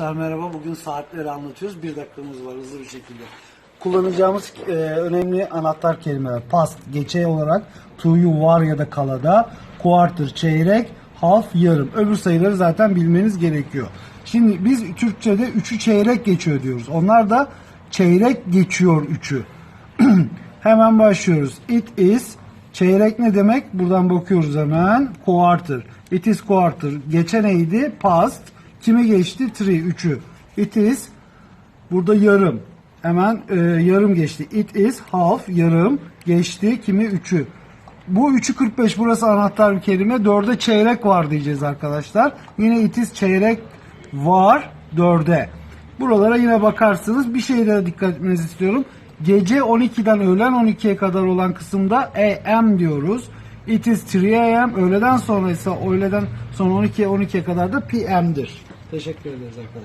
Merhaba, bugün saatleri anlatıyoruz. Bir dakikamız var hızlı bir şekilde. Kullanacağımız e, önemli anahtar kelimeler. Past, geçey olarak to you var ya da kalada, quarter, çeyrek, half, yarım. Öbür sayıları zaten bilmeniz gerekiyor. Şimdi biz Türkçe'de üçü çeyrek geçiyor diyoruz. Onlar da çeyrek geçiyor üçü. hemen başlıyoruz. It is, çeyrek ne demek? Buradan bakıyoruz hemen. Quarter. It is quarter. Geçen neydi? Past. Kimi geçti? Three, üçü. It is, burada yarım. Hemen e, yarım geçti. It is half, yarım. Geçti. Kimi? Üçü. Bu 3'ü 45 burası anahtar bir kelime. 4'e çeyrek var diyeceğiz arkadaşlar. Yine it is çeyrek var 4'e. Buralara yine bakarsınız. Bir şeye de dikkat etmenizi istiyorum. Gece 12'den öğlen 12'ye kadar olan kısımda AM diyoruz. It is 3 AM. Öğleden sonra ise öğleden sonra 12'ye 12'ye kadar da PM'dir. Teşekkür ederiz arkadaşlar.